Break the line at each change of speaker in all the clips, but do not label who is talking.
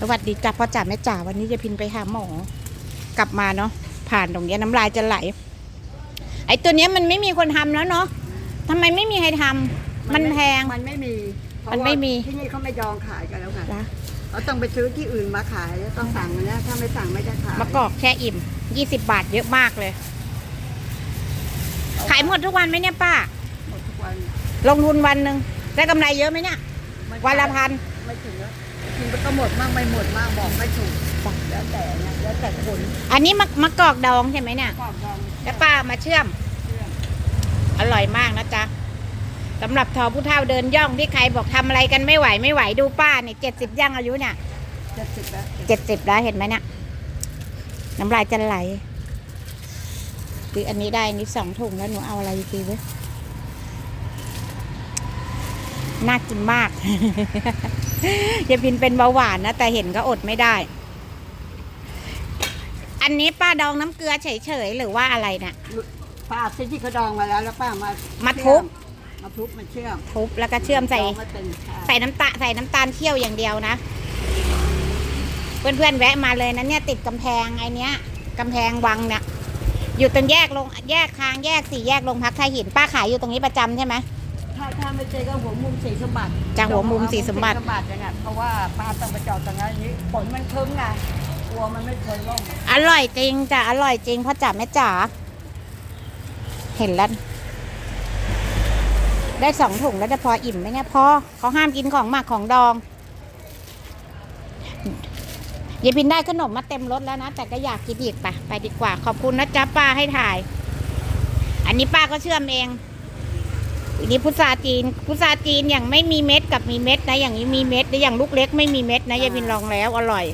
สวัสดีจ้าพ่อจ๋าแม่จ๋าวันนี้จะพินไปหาหมอกลับมาเนาะผ่านตรงเนี้ยน้ำลายจะไหล ไอ้ตัวเนี้ยมันไม่มีคนทำแล้วเนาะทำไมไม่มีใครทำมันแพง
มันไม่มีเพราะ
มันไม่มี
ว่าที่นี่เขาไม่ยอมขายกันแล้วค่ะ
นะ
เราต้องไปซื้อที่อื่นมาขายแล้วต้องสั่งนะถ้าไม่สั่งไม่ได้ขาย
มะกอกแค่อิ่มยี่สิบบาทเยอะมากเลย ขายหมดทุกวันไหมเนี่ยป้า
หมดทุกวัน
ลงทุนวันหนึ่งได้กำไรเยอะไหมเนี่ย
ไม่
วันละพัน
ไม่ถึงแล้ว กินก็หมดมากไม่หมดมากบอกไม่ถูกแล้วแต่นะแล้วแต่คน
อันนี้มะมะกอกดองใช่ไหมเนี่ย
ความดัน
แล้วป้ามาเชื่อม
เชื่อม
อร่อยมากนะจ๊ะสำหรับทอผู้เฒ่าเดินย่องที่ใครบอกทำอะไรกันไม่ไหวไม่ไหวดูป้าเนี่ยเจ็ดสิบย่างอายุเนี่ย
เจ็ดสิบแล้ว
เจ็ดสิบแล้วเห็นไหมเนี่ยน้ำลายจะไหลคืออันนี้ได้อันนี้สองถุงแล้วหนูเอาอะไรดีเว้ยน่ากินมากอ ย่าพินเป็นเบาหวานนะ แต่เห็นก็อดไม่ได้ อันนี้ป้าดองน้ำเกลือเฉยๆหรือว่าอะไรเนี่ย
ป้าซื้อที่เขาดองมาแล้วแล้วป้ามา
มาทุบ
มาทุบมาเชื่อม
ทุบแล้วก็เชื่อมใส่
ดองไม่เป็นค่ะ
ใส่น้ำตาลใส่น้ำตาลเคี่ยวอย่างเดียวนะ เพื่อนๆแวะมาเลยนะเนี่ยติดกำแพงไอเนี้ยกำแพงวังเนี่ยอยู่ตรงแยกลงแยกทางแยกสี่แยกลงพักท่าหินป้าขายอยู่ตรงนี้ประจำใช่ไหม
ถ้าถ้าไม่เจอก็หัวมุมสีสมบัติ
จากหัวมุมศรีสมบัติ
สมบัติเนี่ยเพราะว่าป้าต้องไปจอดตรงนั้นนี้ฝนมันครึ้มไงกลัวมันไม่เคยล่ม
อร่อยจริงจ้ะอร่อยจริงพ่อจ๋าแม่จ๋าเห็นแล้วได้สองถุงแล้วจะพออิ่มไหมเนี่ยพอเขาห้ามกินของหมักของดองยายพินได้ขนมมาเต็มรถแล้วนะ แต่ก็อยากกินอีกไปไปดีกว่า ขอบคุณนะจ๊ะป้าให้ถ่าย อันนี้ป้าก็เชื่อมเอง อันนี้พุทราจีน พุทราจีนอย่างไม่มีเม็ดกับมีเม็ดนะ อย่างนี้มีเม็ดและอย่างลูกเล็กไม่มีเม็ดนะยายพินลองแล้วอร่อย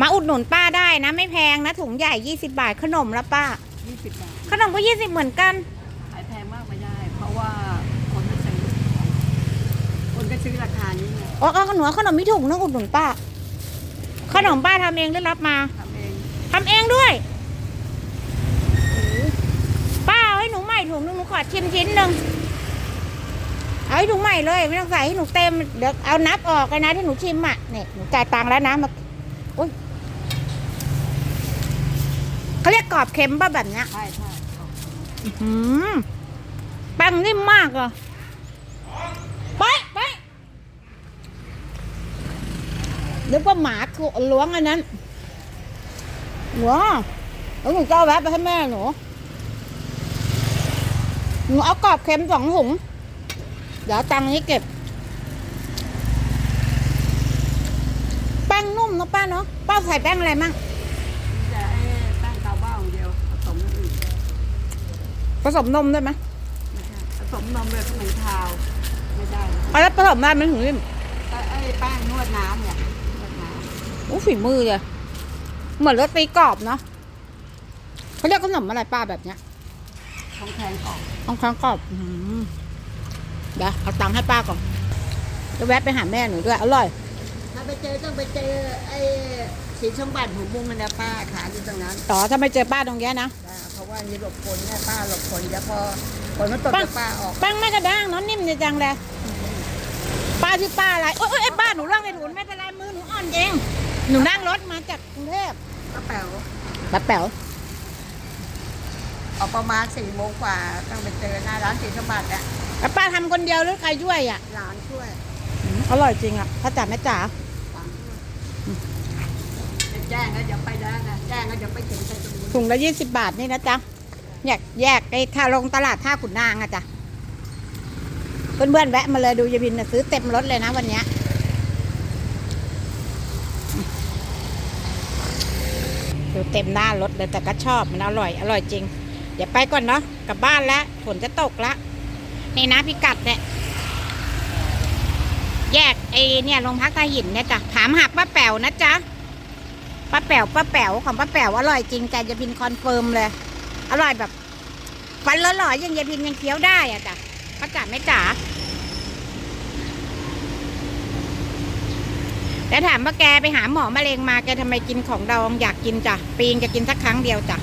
มาอุดหนุนป้าได้นะ ไม่แพงนะถุงใหญ่ 20 บาทขนมแล้วป้า
20บาท
ขนมก็ 20 เหมือนกัน
ขายแพงมากไม่ได้ เพราะว่าคนไม่ซื้อคนก็ซื้อราคานี้ไง
อ๋อขนมขนมมีถุงนะอุดหนุนป้า ขนมป้าทำเองหรือรับมา
ทำเอง
ทำเองด้วยโอ้โหป้าเอาให้หนูใหม่ถุงนึงหนูขอชิมชิ้นหนึ่งเอา ให้หนูใหม่เลย ไม่ต้องใส่ให้หนูเต็มเดี๋ยวเอานับออกเลยนะที่หนูชิมอะเนี่ยหนูจ่ายตังค์แล้วนะมาอุ้ยเขาเรียกกรอบเค็มป่ะแบบเนี้ย
ใช่ใช่
อืมแป้งนิ่มมากอะไปไปเดี๋ยวว่าหมาคือล้วงอันนั้นว้าแล้วหนูจะเอาแวะไปให้แม่หนูหนูเอากรอบเค็มสองถุง เดี๋ยวเอาตังค์นี้เก็บ แป้งนุ่มเนอะป้าเนาะ ป้าใส่แป้งอะไรมั่ง
จะไอ้แป้งกาวบ้าอย่างเดียวผสมอย่างอื่น
ผสมนมได้ไหม
ไม่ใช่ผสมนมเลยขนมทาวไม่ได้
เอาแล้วผสมได้ไหมถึงนิ่ม
แต่ไอ้แป้งนวดน้ำเนี่ยนวดน้
โอ้ฝีมือเลยเหมือนรสตีกรอบเนาะเขาเรียกขนมอะไรป้าแบบเนี้ยำ
ของแพงออก
ต้องค้างกรอบอื้อหือ เดี๋ยวเอาตังค์ให้ป้าก่อนจะแวะไปหาแม่หนูด้วย อร่อย
ถ้าไปเจอต้องไปเจอไอ้สีสมบัติหัวมุมมันนะป้าขายอยู่ตรงนั้น
ต่อถ้าไม่เจอป้าตรงเนี้ยนะ
จ้ะเพราะว่านี่หลบฝนเนี่ยป้าหลบฝนเดี๋ยวพอฝนมันตก
ป้า
จะป้าออก
แป้งไม่กระด้างเนาะนิ่มดีจังเลยป้าชื่อป้าอะไรโอ๊ยโอ๊ยเอ้ยป้าหนูเรื่องในถุนไม่เป็นไรมือหนูอ่อนเอง หนูนั่งรถมาจากกรุงเทพ
ก็แป๋ว
ป้าแป๋ว
ออกประมาณสี่โมงกว่าต้องไปเจอหน้าร้านสีสมบัติอะ
แล้วป้าทำคนเดียวหรือใครช่วยอะ
หลานช่วย
อืมอร่อยจริงอะพ่อจ๋าแม่จ๋า
หลานช่วยไปแจ้งแล้วเดี๋ยวไปแล้วนะแจ้งแล้วเดี๋ยวไปถึงไปตรงนี้
ถุงละยี่สิบบาทนี่นะจ๊ะแยกแยกไอ้ถ้าลงตลาดท่าขุนนางอะจ้ะเพื่อนๆแวะมาเลยดูยายบินน่ะซื้อเต็มรถเลยนะวันเนี้ยดูเต็มหน้ารถเลยแต่ก็ชอบมันอร่อยอร่อยจริง เดี๋ยวไปก่อนเนาะกลับบ้านแล้วฝนจะตกละ นี่นะพิกัดเนี่ยแยกไอเนี่ยโรงพักท่าหินเนี่ยจ้ะถามหาป้าแป๋วนะจ๊ะป้าแป๋วป้าแป๋วของป้าแป๋วอร่อยจริงแต่ยายพินคอนเฟิร์มเลย อร่อยแบบฟันละหล่อยังยายพินยังเคี้ยวได้อะจ้ะป้าจ๋าไม่จ๋าแล้วถามว่าแกไปหาหมอมะเร็งมาแกทำไมกินของดองอยากกินจ้ะปีงจะกินสักครั้งเดียวจ้ะ